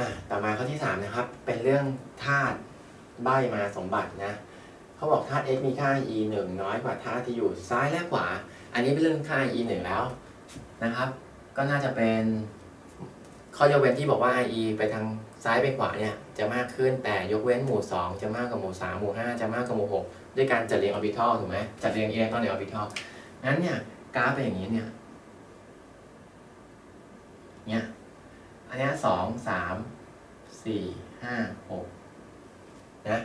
อะต่อมาข้อที่สามนะครับ เป็นเรื่องธาตุใบมาสมบัตินะเขาบอกธาตุ x มีค่า e หนึ่งน้อยกว่าธาตุที่อยู่ซ้ายและขวา อันนี้เป็นเรื่องค่า e หนึ่งแล้วนะครับ ก็น่าจะเป็นข้อยกเว้นที่บอกว่า e ไปทางซ้ายไปขวาเนี่ยจะมากขึ้นแต่ยกเว้นหมู่ 2 จะมากกว่าหมู่ 3 หมู่ 5 จะมากกว่าหมู่ 6 ด้วยการจัดเรียงออร์บิทัลถูกไหมจัดเรียงอิเล็กตรอนในออร์บิทัลงั้นเนี่ยกราฟเป็นอย่างนี้เนี่ยเนี่ย อันนี้สองสามสี่ห้าหกนะ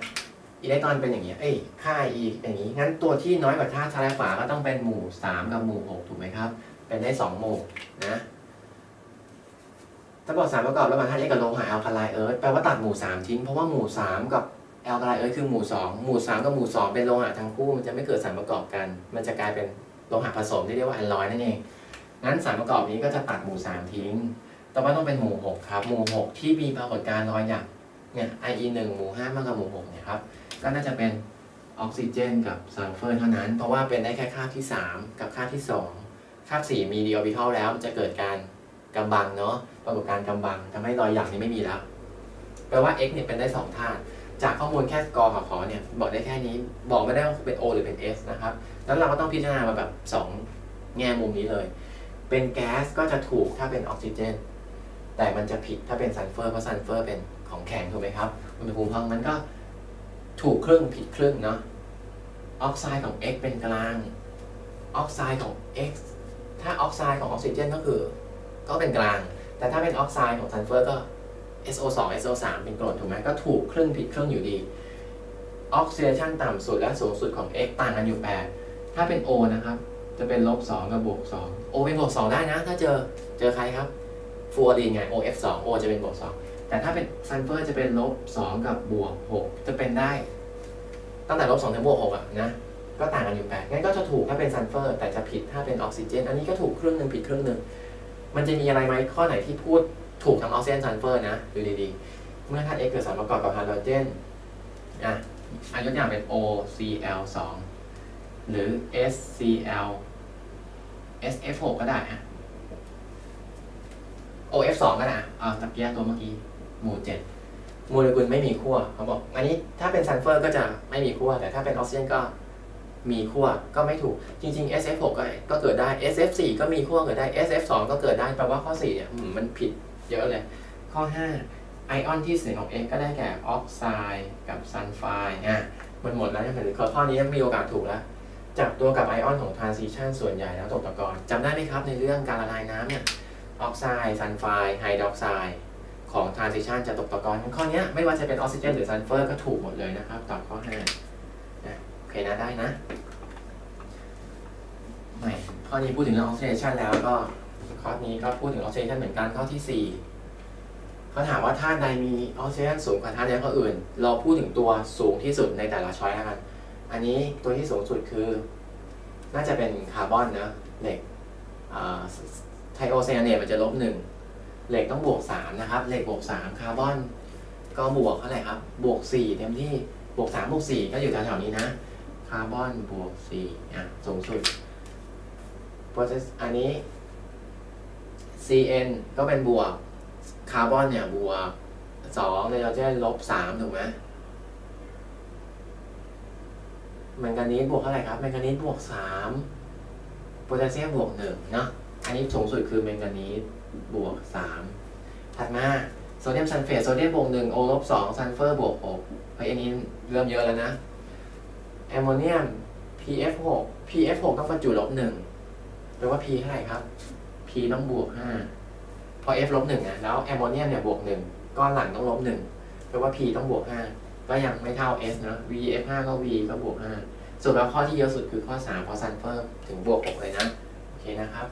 อิเล็กตรอนเป็นอย่างนี้เอ้ยค่า e เป็นอย่างนี้ งั้นตัวที่น้อยกว่าธาตุซ้ายและขวาก็ต้องเป็นหมู่ 3 กับหมู่ 6 ถูกไหมครับ เป็นได้ 2 หมู่นะถ้าบอกสารประกอบระหว่างธาตุ X กับโลหะแอลคาไลเอิร์ธแปลว่าตัดหมู่ 3 ทิ้ง เพราะว่าหมู่ 3 กับแอลคาไลเอิร์ธคือหมู่ 2 หมู่ 3 กับหมู่ 2 เป็นโลหะทั้งคู่ มันจะไม่เกิดสารประกอบกัน มันจะกลายเป็นโลหะผสมที่เรียกว่าแอลลอยนั่นเอง งั้นสารประกอบนี้ก็จะตัดหมู่ 3 ทิ้ง ต่อมาต้องเป็นหมู่6ครับ หมู่6ที่มีปรากฏการณ์รอยหยักเนี่ย IE 1หมู่5มากกว่าหมู่6เนี่ยครับ ก็น่าจะเป็นออกซิเจนกับซัลเฟอร์เท่านั้น เพราะว่าเป็นได้แค่ค่าบที่ 3 กับค่าบที่ 2ค่าบ 4 มีดีออร์บิทัลแล้วจะเกิดการกำบังเนาะ ปรากฏการณ์กำบังทำให้รอยหยักนี้ไม่มีแล้ว แปลว่า x เนี่ยเป็นได้2ธาตุ จากข้อมูลแค่กอกับขอเนี่ยบอกได้แค่นี้ บอกไม่ได้ว่าเป็น o หรือเป็น s นะครับ แล้วเราก็ต้องพิจารณามาแบบ 2 แง่มุมนี้เลย เป็นแก๊สก็จะถูกถ้าเป็นออกซิเจน แต่มันจะผิดถ้าเป็นซัลเฟอร์เพราะซัลเฟอร์เป็นของแข็งถูกไหมครับอุณหภูมิห้องมันก็ถูกครึ่งผิดครึ่งเนาะออกไซด์ของ x เป็นกลาง ออกไซด์ของ x ถ้าออกไซด์ของออกซิเจนก็คือ ก็เป็นกลาง แต่ถ้าเป็นออกไซด์ของซัลเฟอร์ก็ SO2 SO3 เป็นกรดถูกไหมก็ถูกครึ่งผิดครึ่งอยู่ดี ออกซิเดชันต่ำสุดและสูงสุดของ x ต่างกันอยู่ 8 ถ้าเป็น O นะครับ จะเป็นลบ2กับบวก2 O เป็นบวก2ได้นะ ถ้าเจอเจอใครครับ ฟูออรีนไง OF2 O จะเป็นบวก2แต่ถ้าเป็นซัลเฟอร์จะเป็นลบ2กับบวก6จะเป็นได้ ตั้งแต่ลบ2ถึงบวก6อะนะก็ต่างกันอยู่8งั้นก็จะถูกถ้าเป็นซัลเฟอร์ แต่จะผิดถ้าเป็นออกซิเจน อันนี้ก็ถูกครึ่งหนึ่งผิดครึ่งหนึ่งมันจะมีอะไรไหมข้อไหนที่พูดถูกทั้งออกซิเจนซัลเฟอร์นะดูดีๆ เมื่อธาตุ X เกิดสารประกอบกับไฮโดรเจนอะอันยกอย่างเป็น OCl2 หรือ SCl SF6 ก็ได้อะ OF2 ก็ได้อ่าตะเกียตัวเมื่อกี้ หมู่7โมเลกุลไม่มีขั้วเขาบอก อันนี้ถ้าเป็นซัลเฟอร์ก็จะไม่มีขั้ว แต่ถ้าเป็นออกซิเจนก็มีขั้วก็ไม่ถูก จริง ๆ SF6 ก็ก็เกิดได้ SF4 ก็มีขั้วเกิดได้ SF2 ก็เกิดได้แปลว่าข้อ4เนี่ยมันผิดเยอะเลย ข้อ 5 ไอออนที่สีของ X ก็ได้แก่ออกไซด์กับซัลไฟด์อะมันหมดแล้วเนี่ยข้อข้อนี้มีโอกาสถูกแล้ว จับตัวกับไอออนของทรานซิชันส่วนใหญ่แล้วตกตะกอนจำได้ไหมครับในเรื่องการละลายน้ำเนี่ย ออกไซด์ซัลไฟด์ไฮดรอกไซด์ของทรานซิชันจะตกตะกอนข้อนี้ไม่ว่าจะเป็นออกซิเจนหรือซัลเฟอร์ก็ถูกหมดเลยนะครับตอบข้อ5นะโอเคนะได้นะไม่ข้อนี้พูดถึงเรื่องออกซิเดชันแล้วก็ข้อนี้ก็พูดถึงออกซิเดชันเหมือนกันข้อที่ 4เขาถามว่าธาตุใดมีออกซิเดชันสูงกว่าธาตุใดข้ออื่น เราพูดถึงตัวสูงที่สุดในแต่ละช้อยแล้วกันอันนี้ตัวที่สูงสุดคือ น่าจะเป็นคาร์บอนนะเหล็ก ไทโอไซยาเนตมันจะลบหนึ่งเหล็กต้องบวกสามนะครับ เหล็กบวกสามคาร์บอน ก็บวกเท่าไหร่ครับ บวกสี่เต็มที่บวกสามบวกสี่ก็อยู่แถวๆนี้นะ คาร์บอนบวกสี่อะสูงสุด process อันนี้ Cn ก็เป็นบวก คาร์บอนเนี่ยบวกสองไนโตรเจนลบสามถูกไหมแมงกานีสบวกเท่าไหร่ครับแมงกานีสบวกสามโพแทสเซียมบวกหนึ่งเนาะ อันนี้สูงสุดคือแมงกานีสบวกสามถัดมาโซเดียมซัลเฟตโซเดียมบวกหนึ่งโอลบสองซัลเฟอร์บวกหกไอันนี้เริ่มเยอะแล้วนะแอมโมเนียม PF หก PF หกต้องบรรจุลบหนึ่งแปลว่า P เท่าไหร่ครับ P ต้องบวกห้าพอ F ลบหนึ่งอะแล้วแอมโมเนียมเนี่ยบวกหนึ่งก้อนหลังต้องลบหนึ่งแปลว่า P ต้องบวกห้าก็ยังไม่เท่า S นะ VF5 ก็ V ก็บวก5ส่วนแล้วข้อที่เยอะสุดคือข้อ3เพราะซัลเฟอร์ถึงบวก6เลยนะ โอเคนะครับ